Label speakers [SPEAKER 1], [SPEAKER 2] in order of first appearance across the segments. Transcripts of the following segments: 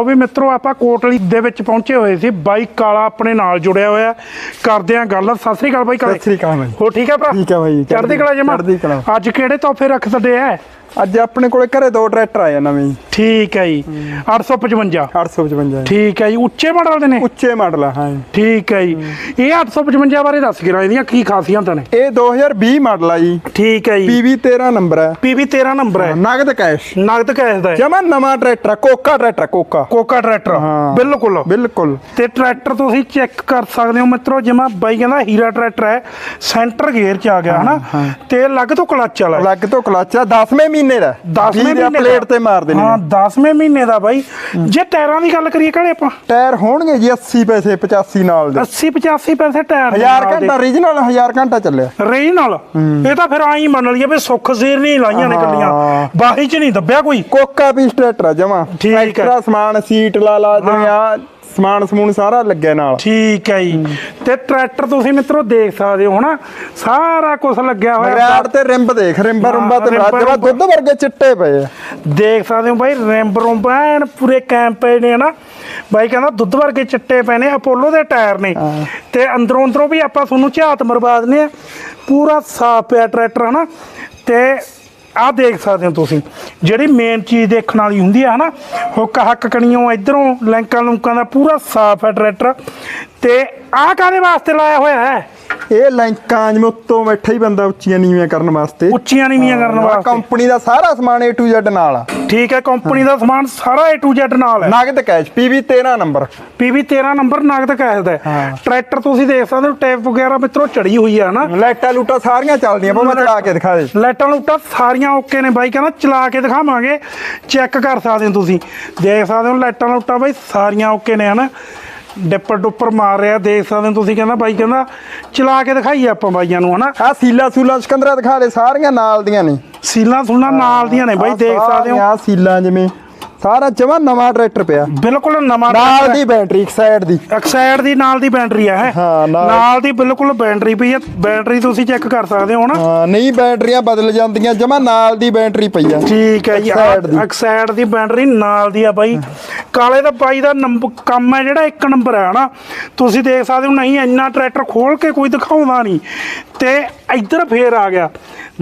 [SPEAKER 1] ਉਹ ਵੀ ਮਿੱਤਰੋ ਆਪਾਂ ਕੋਟਲੀ ਦੇ ਵਿੱਚ ਪਹੁੰਚੇ ਹੋਏ ਸੀ। ਬਾਈ ਕਾਲਾ ਆਪਣੇ ਨਾਲ ਜੁੜਿਆ ਹੋਇਆ। ਕਰਦੇ ਆ ਗੱਲ। ਸਤਿ ਸ੍ਰੀ ਅਕਾਲ ਬਾਈ ਕਾਲੇ।
[SPEAKER 2] ਸਤਿ ਸ੍ਰੀ ਅਕਾਲ ਬਾਈ।
[SPEAKER 1] ਹੋ ਠੀਕ ਹੈ ਭਰਾ?
[SPEAKER 2] ਠੀਕ ਹੈ ਬਾਈ,
[SPEAKER 1] ਚੜ੍ਹਦੀ ਕਲਾ ਜਮਾ। ਅੱਜ ਕਿਹੜੇ ਤੋਹਫੇ ਰੱਖ ਸਕਦੇ ਆ
[SPEAKER 2] ਅੱਜ ਆਪਣੇ ਕੋਲੇ ਘਰੇ ਦੋ ਟਰੈਕਟਰ ਆਏ ਆ ਨਵੇਂ।
[SPEAKER 1] ਠੀਕ ਹੈ ਜੀ। 855
[SPEAKER 2] 855 ਜੀ।
[SPEAKER 1] ਠੀਕ ਹੈ ਜੀ ਉੱਚੇ ਮਾਡਲ ਦੇ ਨੇ?
[SPEAKER 2] ਉੱਚੇ ਮਾਡਲ ਆ ਹਾਂ।
[SPEAKER 1] ਠੀਕ ਹੈ ਜੀ। ਇਹ 855 ਬਾਰੇ ਦੱਸ ਗਿਰਾ ਇਹਦੀਆਂ ਕੀ ਖਾਸੀਅਤਾਂ ਨੇ?
[SPEAKER 2] ਇਹ 2020 ਮਾਡਲ ਆ ਜੀ।
[SPEAKER 1] ਠੀਕ ਹੈ ਜੀ।
[SPEAKER 2] PV 13 ਨੰਬਰ ਹੈ
[SPEAKER 1] ਪੀਵੀ 13 ਨੰਬਰ ਹੈ।
[SPEAKER 2] ਨਗਦ ਕੈਸ਼।
[SPEAKER 1] ਨਗਦ ਕੈਸ਼ ਦਾ ਹੈ।
[SPEAKER 2] ਜਮਾ ਨਵਾਂ ਟਰੈਕਟਰ ਕੋਕਾ ਟਰੈਕਟਰ ਕੋਕਾ।
[SPEAKER 1] ਕੋਕਾ ਟਰੈਕਟਰ
[SPEAKER 2] ਹਾਂ।
[SPEAKER 1] ਬਿਲਕੁਲ।
[SPEAKER 2] ਬਿਲਕੁਲ।
[SPEAKER 1] ਤੇ ਟਰੈਕਟਰ ਤੁਸੀਂ ਚੈੱਕ ਕਰ ਸਕਦੇ ਹੋ ਮਿੱਤਰੋ ਜਿਵੇਂ ਬਾਈ ਕਹਿੰਦਾ ਹੀਰਾ ਟਰੈਕਟਰ ਹੈ ਸੈਂਟਰ ਗੇਅਰ ਚ ਆ ਗਿਆ ਹਨਾ? ਤੇ ਲੱਗ ਤੋਂ ਕਲੱਚ ਵਾਲਾ ਹੈ।
[SPEAKER 2] ਲੱਗ ਤੋਂ ਕਲਚ ਆ 10ਵੇਂ ਮਹੀਨੇ ਦਾ।
[SPEAKER 1] 10ਵੇਂ
[SPEAKER 2] ਵੀਹ ਦੇ
[SPEAKER 1] ਮਹੀਨੇ
[SPEAKER 2] ਪਲੇਟ ਤੇ ਮਾਰਦੇ ਨੇ
[SPEAKER 1] ਹਾਂ 10ਵੇਂ ਮਹੀਨੇ ਦਾ ਬਾਈ। ਜੇ ਟਾਇਰਾਂ ਦੀ ਗੱਲ ਕਰੀਏ ਕਾਲੇ ਆਪਾਂ?
[SPEAKER 2] ਟਾਇਰ ਹੋਣਗੇ ਜੀ 80 ਪੈਸੇ 85 ਨਾਲ ਦੇ।
[SPEAKER 1] 80 85 ਪੈਸੇ ਟਾਇਰ ਦੇ
[SPEAKER 2] 1000
[SPEAKER 1] ਨਾਲ ਦੇ।
[SPEAKER 2] ਘੰਟਾ ਓਰੀਜਨਲ 1000 ਘੰਟਾ ਚੱਲਿਆ।
[SPEAKER 1] ਨਾਲ? ਇਹ ਤਾਂ ਫਿਰ ਆਈ ਮੰਨ ਲਈਏ ਵੀ ਸੁੱਖ ਸੀਰ ਨਹੀਂ ਲਾਈਆਂ ਨੇ। ਗੱਡੀਆਂ। ਬਾਹੀ ਚ ਨਹੀਂ ਦੱਬਿਆ ਕੋਈ?
[SPEAKER 2] ਕੋਕਾ ਆ ਜਮਾ।
[SPEAKER 1] ਠੀਕ ਹੈ।
[SPEAKER 2] ਸਮਾਨ ਸੀਟ ਲਾ ਲਾ ਜਿਵੇਂ ਆ ਸਮਾਨ ਸਮੂਨ ਸਾਰਾ ਲੱਗਿਆ ਨਾਲ।
[SPEAKER 1] ਠੀਕ ਹੈ ਜੀ। ਤੇ ਟਰੈਕਟਰ ਤੁਸੀਂ ਮਿੱਤਰੋ ਦੇਖ ਸਕਦੇ ਹੋ ਹਨਾ ਸਾਰਾ ਕੁਝ ਲੱਗਿਆ ਹੋਇਆ।
[SPEAKER 2] ਮਗਰਾੜ ਤੇ ਰਿੰਬ ਦੇਖ ਰਿੰਬਾ ਰੁੰਬਾ ਤੇ ਰਾਜਵਾ। ਦੁੱਧ ਵਰਗੇ ਚਿੱਟੇ ਪਏ ਆ।
[SPEAKER 1] ਦੇਖ ਸਕਦੇ ਹੋ ਬਾਈ ਰਿੰਬ ਰੁੰਬ ਐਨ ਪੂਰੇ ਕੈਂਪ ਪਏ ਨੇ ਹਨਾ। ਬਾਈ ਕਹਿੰਦਾ ਦੁੱਧ ਵਰਗੇ ਚਿੱਟੇ ਪਏ ਨੇ ਅਪੋਲੋ ਦੇ ਟਾਇਰ ਨੇ। ਤੇ ਅੰਦਰੋਂ ਅੰਦਰੋਂ ਵੀ ਆਪਾਂ ਤੁਹਾਨੂੰ ਝਾਤ ਮਰਵਾ ਦਿੰਦੇ ਆ। ਪੂਰਾ ਸਾਫ਼ ਪਿਆ ਟਰੈਕਟਰ ਹਨਾ। ਤੇ ਆਹ ਦੇਖ ਸਕਦੇ ਹੋ ਤੁਸੀਂ। ਜਿਹੜੀ ਮੇਨ ਚੀਜ਼ ਦੇਖਣ ਵਾਲੀ ਹੁੰਦੀ ਹੈ ਹਨਾ ਹੁੱਕ ਹੱਕ ਕਣੀਓ ਇਧਰੋਂ, ਲੈਂਕਾਂ ਲੁੰਕਾਂ ਦਾ ਪੂਰਾ ਸਾਫ਼ ਹੈ ਟਰੈਕਟਰ ਤੇ ਆਹ ਕਾਦੇ ਵਾਸਤੇ ਲਾਇਆ ਹੋਇਆ ਹੈ?
[SPEAKER 2] ਇਹ ਲੈਂਕਾਂ ਜਿਵੇਂ ਉੱਤੋਂ ਬੈਠਾ ਹੀ ਬੰਦਾ ਉੱਚੀਆਂ ਨੀਵੀਆਂ ਕਰਨ ਵਾਸਤੇ।
[SPEAKER 1] ਉੱਚੀਆਂ ਨੀਵੀਆਂ ਕਰਨ ਵਾਸਤੇ।
[SPEAKER 2] ਕੰਪਨੀ ਦਾ ਸਾਰਾ ਸਮਾਨ A to Z ਨਾਲ ਆ।
[SPEAKER 1] ਠੀਕ ਹੈ ਕੰਪਨੀ ਦਾ ਸਮਾਨ ਸਾਰਾ A to Z ਨਾਲ ਹੈ।
[SPEAKER 2] ਨਗਦ cash PV 13 number.
[SPEAKER 1] PV 13 number ਨਗਦ ਕੈਸ਼ ਦਾ। ਟਰੈਕਟਰ ਤੁਸੀਂ ਦੇਖ ਸਕਦੇ ਹੋ ਟੇਪ ਵਗੈਰਾ ਮਿੱਤਰੋ ਚੜੀ ਹੋਈ ਆ ਨਾ।
[SPEAKER 2] ਲਾਈਟਾਂ ਲੂਟਾਂ ਸਾਰੀਆਂ ਚੱਲਦੀਆਂ ਪਰ ਮੈਂ ਚਲਾ ਕੇ ਦਿਖਾ ਦੇ।
[SPEAKER 1] ਲਾਈਟਾਂ ਲੂਟਾਂ ਸਾਰੀਆਂ ਓਕੇ ਨੇ ਬਾਈ ਕਹਿੰਦਾ ਚਲਾ ਕੇ ਦਿਖਾਵਾਂਗੇ। ਚੈੱਕ ਕਰ ਸਕਦੇ ਹੋ ਤੁਸੀਂ। ਦੇਖ ਸਕਦੇ ਹੋ ਲਾਈਟਾਂ ਲੂਟਾਂ ਬਾਈ ਸਾਰੀਆਂ ਓਕੇ ਨੇ ਹਨਾ। ਡਿੱਪਰ ਡੁੱਪਰ ਮਾਰ ਰਿਹਾ ਦੇਖ ਸਕਦੇ ਹੋ ਤੁਸੀਂ ਕਹਿੰਦਾ ਬਾਈ ਕਹਿੰਦਾ ਚਲਾ ਕੇ ਦਿਖਾਈਏ ਆਪਾਂ ਬਾਈਆਂ ਨੂੰ ਹਨਾ?
[SPEAKER 2] ਆ ਸੀਲਾ ਸੂਲਾ ਸਿਕੰਦਰਾ ਦਿਖਾ ਦੇ ਸਾਰੀਆਂ ਨਾਲ ਦੀਆਂ ਨੇ।
[SPEAKER 1] ਸੀਲਾਂ ਸੁਣਾ ਨਾਲ ਦੀਆਂ ਨੇ ਬਾਈ ਦੇਖ ਸਕਦੇ ਹੋ।
[SPEAKER 2] ਆ ਸੀਲਾਂ ਜਿਵੇਂ ਸਾਰਾ ਜਮਾ ਨਵਾਂ ਟਰੈਕਟਰ ਪਿਆ।
[SPEAKER 1] ਬਿਲਕੁਲ ਨਵਾਂ
[SPEAKER 2] ਨਾਲ ਦੀ ਬੈਟਰੀ ਇੱਕ ਸਾਈਡ ਦੀ।
[SPEAKER 1] ਐਕਸਾਈਡ ਦੀ ਨਾਲ ਦੀ ਬੈਟਰੀ ਆ ਹੈ
[SPEAKER 2] ਹਾਂ, ਨਾਲ-
[SPEAKER 1] ਦੀ ਬਿਲਕੁਲ ਬੈਟਰੀ ਪਈ ਹੈ। ਬੈਟਰੀ ਤੁਸੀਂ ਚੈੱਕ ਕਰ ਸਕਦੇ ਹੋ ਹਨਾ
[SPEAKER 2] ਹਾਂ ਨਹੀਂ ਬੈਟਰੀਆਂ ਬਦਲ ਜਾਂਦੀਆਂ ਜਮਾ ਨਾਲ ਦੀ ਬੈਟਰੀ ਪਈ ਆ
[SPEAKER 1] ਠੀਕ ਹੈ ਜੀ
[SPEAKER 2] ਦੀ।
[SPEAKER 1] ਐਕਸਾਈਡ ਦੀ ਬੈਟਰੀ ਨਾਲ ਦੀ ਆ ਬਾਈ। ਕਾਲੇ ਦਾ ਬਾਈ ਦਾ ਨੰਬਰ ਕੰਮ ਹੈ ਜਿਹੜਾ ਇੱਕ ਨੰਬਰ ਹੈ ਹਨਾ? ਤੁਸੀਂ ਦੇਖ ਸਕਦੇ ਹੋ ਨਹੀਂ ਇੰਨਾ ਟਰੈਕਟਰ ਖੋਲ ਕੇ ਕੋਈ ਦਿਖਾਉਂਦਾ ਨਹੀਂ। ਤੇ ਇੱਧਰ ਫੇਰ ਆ ਗਿਆ।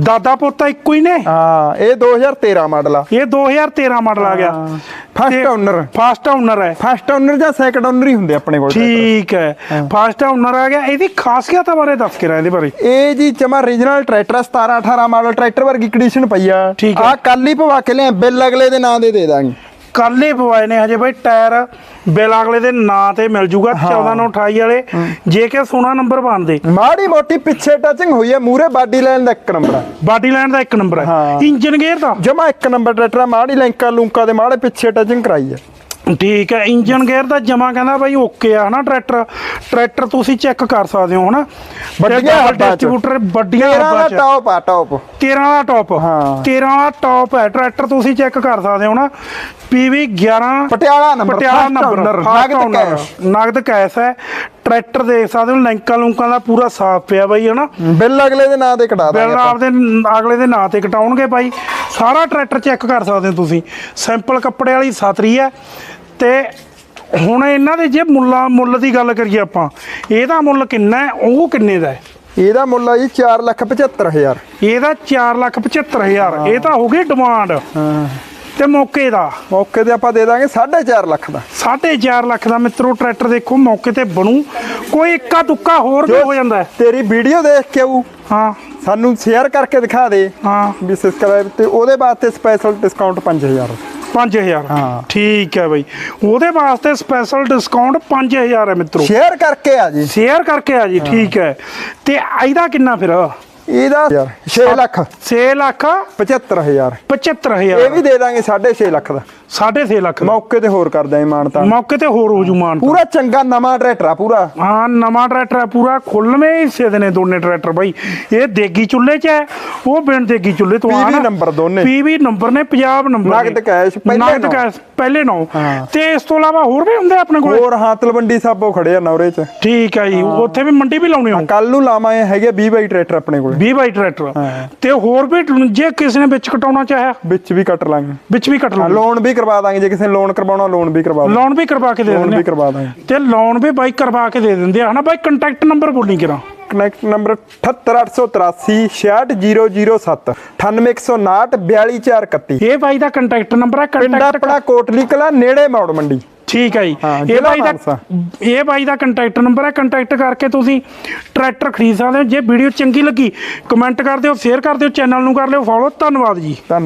[SPEAKER 1] ਦਾਦਾ ਪੋਤਾ ਇੱਕੋ ਹੀ ਨੇ?
[SPEAKER 2] ਹਾਂ ਇਹ 2013 ਮਾਡਲ ਆ।
[SPEAKER 1] ਇਹ 2013 ਮਾਡਲ ਆ ਗਿਆ।
[SPEAKER 2] ਫਸਟ ਓਨਰ
[SPEAKER 1] ਫਸਟ ਓਨਰ ਹੈ।
[SPEAKER 2] ਫਸਟ ਓਨਰ ਜਾਂ ਸੈਕੰਡ ਓਨਰ ਹੀ ਹੁੰਦੇ ਆਪਣੇ ਕੋਲ।
[SPEAKER 1] ਠੀਕ ਹੈ। ਫਸਟ ਓਨਰ ਆ ਗਿਆ। ਇਹਦੀ ਖਾਸੀਅਤਾਂ ਬਾਰੇ ਦੱਸ ਕੇ ਇਹਦੇ ਬਾਰੇ।
[SPEAKER 2] ਇਹ ਜੀ ਜਮਾ ਰੀਜਨਲ ਟਰੈਕਟਰ ਆ, 17 18 ਮਾਡਲ ਟਰੈਕਟਰ ਵਰਗੀ ਕੰਡੀਸ਼ਨ ਪਈ ਆ। ਆ ਕੱਲ ਹੀ ਪਵਾ ਕੇ ਲਿਆ ਬਿੱਲ ਅਗਲੇ ਦੇ ਨਾਂ ਦੇ ਦੇ ਦਾਂਗੇ।
[SPEAKER 1] ਕੱਲ ਹੀ ਪਵਾਏ ਨੇ ਹਜੇ ਬਾਈ ਟਾਇਰ ਬਿਲ ਅਗਲੇ ਦੇ ਨਾਂ ਤੇ ਮਿਲ ਜੂਗਾ 1428 ਵਾਲੇ। ਜੇ ਕਿ ਸੋਨਾ ਨੰਬਰ ਬਣਦੇ
[SPEAKER 2] ਮਾੜੀ ਮੋਟੀ ਪਿੱਛੇ ਟੱਚਿੰਗ ਹੋਈ ਹੈ ਮੂਰੇ ਬਾਡੀ ਲਾਈਨ ਦਾ ਇੱਕ ਨੰਬਰ ਆ
[SPEAKER 1] ਬਾਡੀ ਲਾਈਨ ਦਾ ਇੱਕ ਨੰਬਰ ਹੈ।
[SPEAKER 2] ਹਾਂ।
[SPEAKER 1] ਇੰਜਨ ਗੇਅਰ ਦਾ?
[SPEAKER 2] ਜਮਾ ਇੱਕ ਨੰਬਰ ਟਰੈਕਟਰ ਮਾੜੀ ਲੈਂਕਾ ਲੂੰਕਾ ਦੇ ਮਾੜੇ ਪਿੱਛੇ ਟੱਚਿੰਗ ਕਰਾਈ ਆ
[SPEAKER 1] ਠੀਕ ਹੈ ਇੰਜਨ ਗੇਅਰ ਦਾ ਜਮਾ ਕਹਿੰਦਾ ਬਾਈ ਓਕੇ ਆ ਹਨਾ ਟਰੈਕਟਰ ਟਰੈਕਟਰ ਤੁਸੀਂ ਚੈੱਕ ਕਰ ਸਕਦੇ ਹੋ ਹਨਾ?
[SPEAKER 2] ਵੱਡੀਆਂ।
[SPEAKER 1] ਡਿਸਟ੍ਰੀਬਿਊਟਰ ਵੱਡੀਆਂ
[SPEAKER 2] 13
[SPEAKER 1] ਹੱਬਾਂ
[SPEAKER 2] ਦਾ
[SPEAKER 1] ਚ।
[SPEAKER 2] ਟੌਪ ਆ ਟੌਪ
[SPEAKER 1] 13 ਦਾ ਟੌਪ
[SPEAKER 2] ਹਾਂ।
[SPEAKER 1] 13 ਦਾ ਟੌਪ ਹੈ। ਟਰੈਕਟਰ ਤੁਸੀਂ ਚੈੱਕ ਕਰ ਸਕਦੇ ਹੋ ਨਾ PV 11
[SPEAKER 2] Patiala number
[SPEAKER 1] Patiala number
[SPEAKER 2] ਨਗਦ ਕੈਸ਼
[SPEAKER 1] ਨਗਦ ਕੈਸ਼ ਹੈ। ਟਰੈਕਟਰ ਦੇਖ ਸਕਦੇ ਹੋ ਲੈਂਕਾਂ ਲੂੰਕਾਂ ਦਾ ਪੂਰਾ ਸਾਫ਼ ਪਿਆ ਬਾਈ ਹਨਾ?
[SPEAKER 2] ਬਿੱਲ ਅਗਲੇ ਦੇ ਨਾਂ ਦੇ ਕਢਾ ਦਾਂਗੇ
[SPEAKER 1] ਬਿੱਲ
[SPEAKER 2] ਆਪਾਂ।
[SPEAKER 1] ਆਪਦੇ ਅਗਲੇ ਦੇ ਨਾਂ ਤੇ ਕਟਾਉਣਗੇ ਬਾਈ। ਸਾਰਾ ਟਰੈਕਟਰ ਚੈੱਕ ਕਰ ਸਕਦੇ ਹੋ ਤੁਸੀਂ। ਸਿੰਪਲ ਕੱਪੜੇ ਵਾਲੀ ਸਾਤਰੀ ਹੈ ਤੇ ਹੁਣ ਇਹਨਾਂ ਦੇ ਜੇ ਮੁੱਲਾਂ ਮੁੱਲ ਦੀ ਗੱਲ ਕਰੀਏ ਆਪਾਂ ਇਹਦਾ ਮੁੱਲ ਕਿੰਨਾ ਹੈ? ਉਹ ਕਿੰਨੇ ਦਾ ਹੈ?
[SPEAKER 2] ਇਹਦਾ ਮੁੱਲ ਆ ਜੀ 475000
[SPEAKER 1] ਇਹਦਾ 475000 ਇਹ ਤਾਂ ਹੋ ਗਈ ਡਿਮਾਂਡ
[SPEAKER 2] ਹਾਂ।
[SPEAKER 1] ਤੇ ਮੌਕੇ ਦਾ?
[SPEAKER 2] ਮੌਕੇ ਤੇ ਆਪਾਂ ਦੇ ਦਾਂਗੇ 4.5 ਲੱਖ ਦਾ।
[SPEAKER 1] 4.5 ਲੱਖ ਦਾ ਮਿੱਤਰੋ ਟਰੈਕਟਰ ਦੇਖੋ ਮੌਕੇ ਤੇ ਬਣੂ। ਕੋਈ ਇੱਕਾ ਦੁੱਕਾ ਹੋਰ ਵੀ ਹੋ ਜਾਂਦਾ
[SPEAKER 2] ਤੇਰੀ ਵੀਡੀਓ ਦੇਖ ਕੇ ਆਊ।
[SPEAKER 1] ਹਾਂ।
[SPEAKER 2] ਸਾਨੂੰ ਸ਼ੇਅਰ ਕਰਕੇ ਦਿਖਾ ਦੇ।
[SPEAKER 1] ਹਾਂ।
[SPEAKER 2] ਵੀ ਸਬਸਕ੍ਰਾਈਬ ਤੇ ਉਹਦੇ ਵਾਸਤੇ ਸਪੈਸ਼ਲ ਡਿਸਕਾਊਂਟ 5000
[SPEAKER 1] 5000
[SPEAKER 2] ਹਾਂ।
[SPEAKER 1] ਠੀਕ ਹੈ ਬਾਈ। ਉਹਦੇ ਵਾਸਤੇ ਸਪੈਸ਼ਲ ਡਿਸਕਾਊਂਟ 5000 ਹੈ ਮਿੱਤਰੋ।
[SPEAKER 2] ਸ਼ੇਅਰ ਕਰਕੇ ਆ ਜੀ।
[SPEAKER 1] ਸ਼ੇਅਰ ਕਰਕੇ ਆ ਜੀ ਠੀਕ ਹੈ। ਤੇ ਇਹਦਾ ਕਿੰਨਾ ਫਿਰ?
[SPEAKER 2] ਇਹਦਾ 6 ਲੱਖ।
[SPEAKER 1] 6 ਲੱਖ
[SPEAKER 2] 75000 ਇਹ
[SPEAKER 1] 75000
[SPEAKER 2] ਵੀ ਦੇ ਦਾਂਗੇ 6.5 ਲੱਖ ਦਾ।
[SPEAKER 1] 6.5 ਲੱਖ ਦਾ।
[SPEAKER 2] ਮੌਕੇ ਤੇ ਹੋਰ ਕਰ ਦਾਂਗੇ ਮਾਨਤਾ।
[SPEAKER 1] ਮੌਕੇ ਤੇ ਹੋਰ ਹੋ ਜੂ ਮਾਨ
[SPEAKER 2] ਪੂਰਾ ਚੰਗਾ ਨਵਾਂ ਟਰੈਕਟਰ ਆ ਪੂਰਾ।
[SPEAKER 1] ਹਾਂ ਨਵਾਂ ਟਰੈਕਟਰ ਹੈ ਪੂਰਾ ਖੁੱਲਵੇਂ ਹਿੱਸੇ ਦੇ ਨੇ ਦੋਨੇ ਟਰੈਕਟਰ ਬਾਈ। ਇਹ ਦੇਗੀ ਚੁੱਲ੍ਹੇ 'ਚ ਹੈ ਉਹ ਬਿਨ ਦੇਗੀ ਚੁੱਲ੍ਹੇ ਤੋਂ
[SPEAKER 2] PV ਨੰਬਰ ਦੋਨੇ।
[SPEAKER 1] ਪੀਵੀ ਨੰਬਰ ਨੇ ਪੰਜਾਬ ਨੰਬਰ
[SPEAKER 2] ਨਗਦ। ਕੈਸ਼ ਪਹਿਲੇ
[SPEAKER 1] ਨਗਦ। ਕੈਸ਼ ਪਹਿਲੇ ਨੌ। ਤੇ ਇਸ ਤੋਂ ਇਲਾਵਾ ਹੋਰ ਵੀ ਹੁੰਦੇ ਆਪਣੇ ਕੋਲ?
[SPEAKER 2] ਹੋਰ ਹਾਂ ਤਲਵੰਡੀ ਸਾਬੋ ਖੜੇ ਆ ਨੌਰੇ ਚ।
[SPEAKER 1] ਠੀਕ ਹੈ ਜੀ ਉੱਥੇ ਵੀ ਮੰਡੀ ਵੀ ਲਾਉਣੀ ਹੋ
[SPEAKER 2] ਕੱਲ ਨੂੰ ਲਾਵਾਂਗੇ ਹੈਗੇ 20 ਬਾਈ ਟਰੈਕਟਰ ਆਪਣੇ ਕੋਲ।
[SPEAKER 1] 20 ਬਾਈ ਟਰੈਕਟਰ। ਤੇ ਹੋਰ ਵੀ ਜੇ ਕਿਸੇ ਨੇ ਵਿੱਚ ਕਟਾਉਣਾ ਚਾਹਿਆ?
[SPEAKER 2] ਵਿੱਚ ਵੀ ਕੱਟ ਲਾਂਗੇ।
[SPEAKER 1] ਵਿੱਚ ਵੀ ਕੱਟ ਲਓ
[SPEAKER 2] ਲੋਨ ਵੀ ਕਰਵਾ ਦਾਂਗੇ ਜੇ ਕਿਸੇ ਨੇ ਲੋਨ ਕਰਵਾਉਣਾ ਲੋਨ ਵੀ ਕਰਵਾ ਦਾਂਗੇ
[SPEAKER 1] ਲੋਨ ਵੀ ਕਰਵਾ ਕੇ ਦੇ
[SPEAKER 2] ਲੋਨ
[SPEAKER 1] ਦਿੰਦੇ
[SPEAKER 2] ਵੀ
[SPEAKER 1] ਆ।
[SPEAKER 2] ਕਰਵਾ ਦਾਂਗੇ।
[SPEAKER 1] ਤੇ ਲੋਨ ਵੀ ਬਾਈ ਕਰਵਾ ਕੇ ਦੇ ਦਿੰਦੇ ਆ। ਹਨਾ ਬਾਈ ਕੰਟੈਕਟ ਨੰਬਰ ਬੋਲੀ ਕਰਾਂ।
[SPEAKER 2] ਕਨੈਕਟ ਨੰਬਰ 78883 66007 98159 42431
[SPEAKER 1] ਇਹ ਬਾਈ ਦਾ ਕੰਟੈਕਟ ਨੰਬਰ ਹੈ
[SPEAKER 2] ਪਿੰਡ
[SPEAKER 1] ਕੰਟੈਕਟ
[SPEAKER 2] ਆਪਣਾ ਕੋਟਲੀ ਕਲਾ ਨੇੜੇ ਮੌੜ ਮੰਡੀ।
[SPEAKER 1] ਠੀਕ ਹੈ ਜੀ। ਇਹ ਬਾਈ ਦਾ। ਇਹ ਬਾਈ ਦਾ ਕੰਟੈਕਟ ਨੰਬਰ ਹੈ ਕੰਟੈਕਟ ਕਰਕੇ ਤੁਸੀਂ ਟਰੈਕਟਰ ਖਰੀਦ ਸਕਦੇ ਹੋ। ਜੇ ਵੀਡੀਓ ਚੰਗੀ ਲੱਗੀ ਕਮੈਂਟ ਕਰ ਦਿਓ ਸ਼ੇਅਰ ਕਰ ਦਿਓ ਚੈਨਲ ਨੂੰ ਕਰ ਲਿਓ ਫੋਲੋ ਧੰਨਵਾਦ ਜੀ।
[SPEAKER 2] ਧੰਨਵਾਦ।